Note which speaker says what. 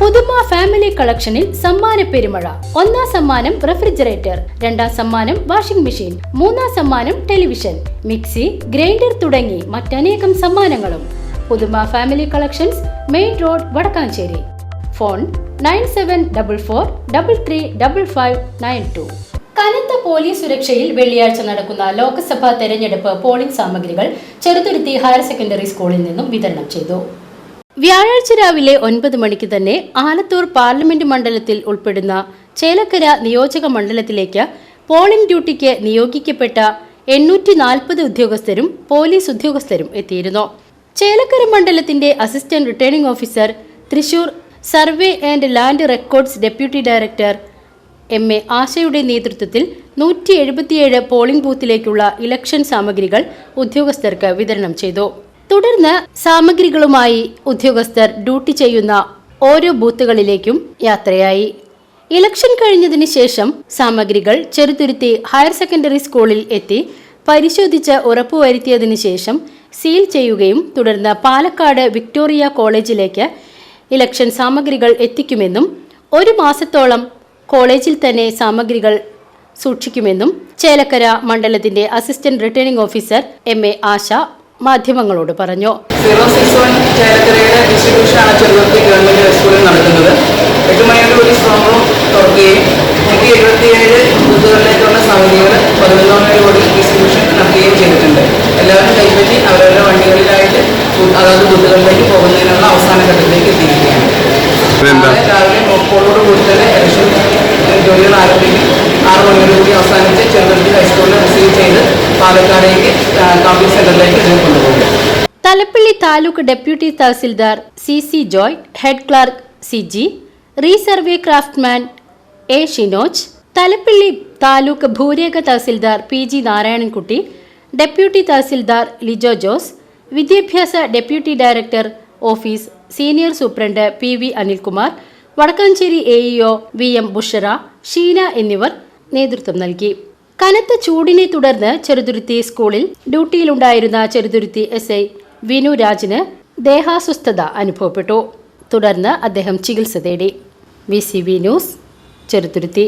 Speaker 1: പുതുമ ഫാമിലി കളക്ഷനിൽ സമ്മാന പെരുമഴ. ഒന്നാം സമ്മാനം റെഫ്രിജറേറ്റർ രണ്ടാം സമ്മാനം വാഷിംഗ് മെഷീൻ മൂന്നാം സമ്മാനം ടെലിവിഷൻ മിക്സി ഗ്രൈൻഡർ തുടങ്ങി മറ്റനേകം സമ്മാനങ്ങളും. Puthuma family collections main road Vadakkanchery. Phone nine seven double four double three double five nine two കനത്ത പോലീസ് സുരക്ഷയിൽ വെള്ളിയാഴ്ച നടക്കുന്ന ലോക്സഭാ തെരഞ്ഞെടുപ്പ് പോളിംഗ് സാമഗ്രികൾ ചെറുതുരുത്തി ഹയർ സെക്കൻഡറി സ്കൂളിൽ നിന്നും വിതരണം ചെയ്തു. വ്യാഴാഴ്ച രാവിലെ ഒൻപത് മണിക്ക് തന്നെ ആലത്തൂർ പാർലമെന്റ് മണ്ഡലത്തിൽ ഉൾപ്പെടുന്ന ചേലക്കര നിയോജക മണ്ഡലത്തിലേക്ക് പോളിംഗ് ഡ്യൂട്ടിക്ക് നിയോഗിക്കപ്പെട്ട എണ്ണൂറ്റി നാൽപ്പത് ഉദ്യോഗസ്ഥരും പോലീസ് ഉദ്യോഗസ്ഥരും എത്തിയിരുന്നു. ചേലക്കര മണ്ഡലത്തിന്റെ assistant returning officer Thrissur survey and land records deputy director M A ആശയുടെ നേതൃത്വത്തിൽ നൂറ്റി എഴുപത്തിയേഴ് പോളിംഗ് ബൂത്തിലേക്കുള്ള ഇലക്ഷൻ സാമഗ്രികൾ ഉദ്യോഗസ്ഥർക്ക് വിതരണം ചെയ്തു. തുടർന്ന് സാമഗ്രികളുമായി ഉദ്യോഗസ്ഥർ ഡ്യൂട്ടി ചെയ്യുന്ന ഓരോ ബൂത്തുകളിലേക്കും യാത്രയായി. ഇലക്ഷൻ കഴിഞ്ഞതിന് ശേഷം സാമഗ്രികൾ ചെറുതുരുത്തി ഹയർ സെക്കൻഡറി സ്കൂളിൽ എത്തി പരിശോധിച്ച് ഉറപ്പുവരുത്തിയതിനു ശേഷം സീൽ ചെയ്യുകയും തുടർന്ന് പാലക്കാട് വിക്ടോറിയ കോളേജിലേക്ക് ഇലക്ഷൻ സാമഗ്രികൾ എത്തിക്കുമെന്നും ഒരു മാസത്തോളം കോളേജിൽ തന്നെ സാമഗ്രികൾ സൂക്ഷിക്കുമെന്നും ചേലക്കര മണ്ഡലത്തിന്റെ assistant returning officer M A Asha മാധ്യമങ്ങളോട് പറഞ്ഞു.
Speaker 2: സീറോ സിക്സ് വൺ ചേലക്കരയുടെ ഡിസ്ട്രിബ്യൂഷനാണ് ചെറുതുരുത്തി ഗവൺമെന്റ് ഹൈസ്കൂളിൽ നടക്കുന്നത് എട്ട് മണിയോടുകൂടി സ്ട്രോങ് റൂം തുറക്കുകയും നൂറ്റി എഴുപത്തിയേഴ് ബൂത്തുകളിലേക്കുള്ള സാമഗ്രികൾ പതിനൊന്നോടുകൂടി ഡിസ്ട്രിബ്യൂഷൻ നടത്തുകയും ചെയ്തിട്ടുണ്ട്. എല്ലാവരും കൈപ്പറ്റി അവരവരുടെ വണ്ടികളിലായിട്ട് ബൂ- അതാത് ബൂത്തുകളിലേക്ക് പോകുന്നതിനുള്ള അവസാന ഘട്ടത്തിലേക്ക് എത്തിയിരിക്കുകയാണ്.
Speaker 3: ഇതെന്താ?
Speaker 2: നാളെ രാവിലെ മോക്കോളോട് കൂടി തന്നെ ഇലക്ഷൻ ജോലികൾ ആരംഭിക്കും. ആറ് മണിയോടുകൂടി അവസാനിച്ച് ചെറുതുരുത്തി ഹൈസ്കൂളിൽ റിസീവ് ചെയ്ത്
Speaker 1: Thalappilly taluk deputy tahsildar C C Joy head clerk C G resurvey craftsman A Shinoj Thalappilly taluk ഭൂരേഖ tahsildar P G Narayanankutty deputy tahsildar Lijo Jose വിദ്യാഭ്യാസ deputy director office senior superintendent P V Anilkumar Vadakkanchery A EO V M Bushara Sheena എന്നിവർ നേതൃത്വം നൽകി. കനത്ത ചൂടിനെ തുടർന്ന് ചെറുതുരുത്തി സ്കൂളിൽ ഡ്യൂട്ടിയിലുണ്ടായിരുന്ന Cheruthuruthy S I Vinu രാജിന് ദേഹാസ്വസ്ഥത അനുഭവപ്പെട്ടു. തുടർന്ന് അദ്ദേഹം ചികിത്സ തേടി. V C V news Cheruthuruthy.